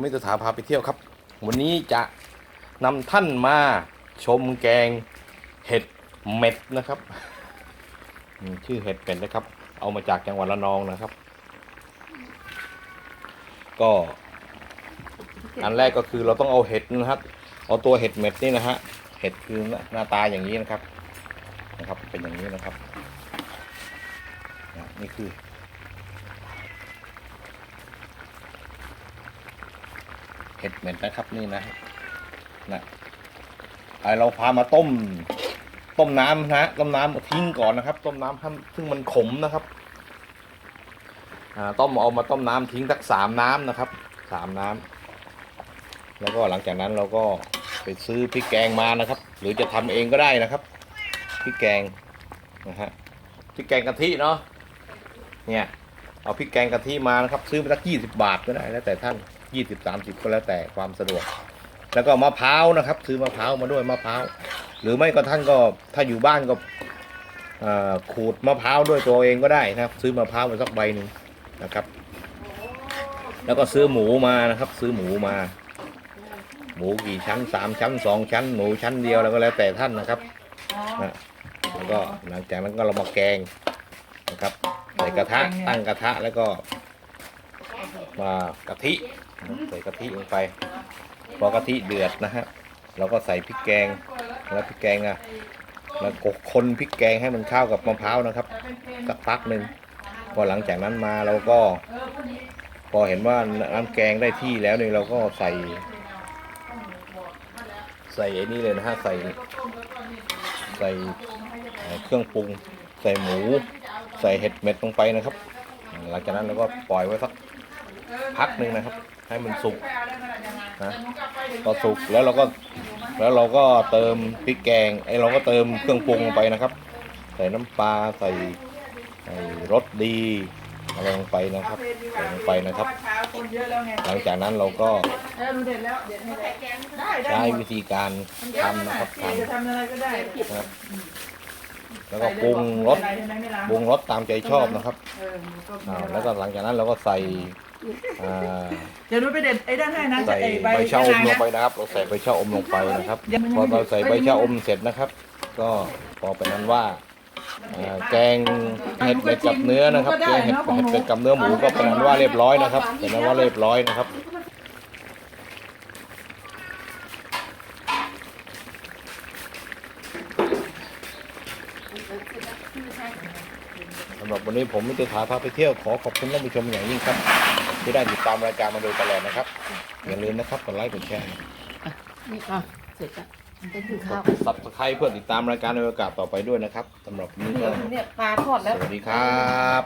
มิตรถาพาไปเที่ยวครับ วันนี้จะนำท่านมาชมแกงเห็ดเม็ดนะครับ ชื่อเห็ดเป็ดนะครับ เอามาจากจังหวัดระนองนะครับ ก็ อันแรกก็คือเราต้องเอาเห็ดนะครับ เอาตัวเห็ดเม็ดนี่นะฮะเห็ดคือหน้าตาอย่างนี้นะครับ นะครับ เป็นอย่างนี้นะครับ นี่คือ เห็ดเหม็นนะครับนี่นะนะไอเราพามาต้ม ต้มน้ำนะต้มน้ำทิ้งก่อนนะครับ ต้มน้ำให้ซึ่งมันขมนะครับอ่าต้มเอามาต้มน้ำทิ้งสักสามน้ำนะครับสามน้ำแล้วก็หลังจากนั้นเราก็ไปซื้อพริกแกงมานะครับ หรือจะทำเองก็ได้นะครับพริกแกงนะฮะพริกแกงกะทิเนาะเนี่ยเอาพริกแกงกะทิมานะครับ ซื้อมาสักยี่สิบบาทก็ได้แล้วแต่ท่าน ยี่สิบสามสิบก็แล้วแต่ความสะดวก แล้วก็มะพร้าวนะครับ ซื้อมะพร้าวมาด้วยมะพร้าว หรือไม่ก็ท่านก็ถ้าอยู่บ้านก็ขูดมะพร้าวด้วยตัวเองก็ได้นะครับ ซื้อมะพร้าวมาสักใบหนึ่งนะครับ แล้วก็ซื้อหมูมานะครับ ซื้อหมูมา หมูกี่ชั้นสามชั้นสองชั้น หมูชั้นเดียวแล้วก็แล้วแต่ท่านนะครับนะแล้วก็หลังจากนั้นก็เรามาแกงนะครับใส่กระทะตั้งกระทะแล้วก็มากะทิ ใส่กะทิลงไป พอกะทิเดือดนะฮะเราก็ใส่พริกแกงแล้วพริกแกงอะแล้วกคนพริกแกงให้มันเข้ากับมะพร้าวนะครับสักพักหนึ่งพอหลังจากนั้นมาเราก็ พอเห็นว่าน้ำแกงได้ที่แล้วเนี่ยเราก็ใส่ ใส่ไอ้นี่เลยนะฮะใส่ ใส่เอ่อเครื่องปรุง ใส่หมู ใส่เห็ดเม็ดลงไปนะครับ หลังจากนั้นเราก็ปล่อยไว้สักพักหนึ่งนะครับ ให้มันสุกนะพอสุกแล้วเราก็แล้วเราก็เติมพริกแกงไอ้เราก็เติมเครื่องปรุงลงไปนะครับ ใส่น้ำปลาใส่ใส่รสดีอะไรลงไปนะครับใส่ลงไปนะครับเช้าคนเยอะแล้วไงหลังจากนั้นเราก็เออหนูเด็ดแล้วเด็ดให้ได้ได้ได้ใช้หมวิดธีการทำนะครับทจะทำอะไรก็ได้ำนะครับแล้วก็ปรุงรสใส่ทำไมไม่ล้างปรุงรสตามใจชอบนะครับเออหนูก็อ่าแล้วก็หลังจากนั้นเราก็ใส่ อ่าเดี๋ยวหนูไปเด็ดไอ้ด้านให้นะใส่ไอ้ใบชะอมลงไปนะนะครับ เราใส่ใบชะอมลงไปนะครับยังไม่พอเราใส่ใบชะอมเสร็จนะครับ ก็พอเป็นนั้นว่าอ่าแกงเห็ดเห็ดกับเนื้อนะครับแกงเห็ดเห็ดเป็ดกับเนื้อหมูก็เป็นนั้นว่าเรียบร้อยนะครับเป็นนั้นว่าเรียบร้อยนะครับ สำหรับวันนี้ผมมิตรถาพาไปเที่ยวขอขอบคุณท่านผู้ชมอย่างยิ่งครับ ที่ได้ติดตามรายการมาโดยตลอดนะครับ อย่าลืมนะครับกดไลค์กดแชร์นี่อะเสร็จแล้วมันเป็นคือข้าวซับสไครต์เพื่อติดตามรายการในโอกาสต่อไปด้วยนะครับสำหรับวันนี้ก็เนี่ยปลาทอดสแล้ววัสดีครับ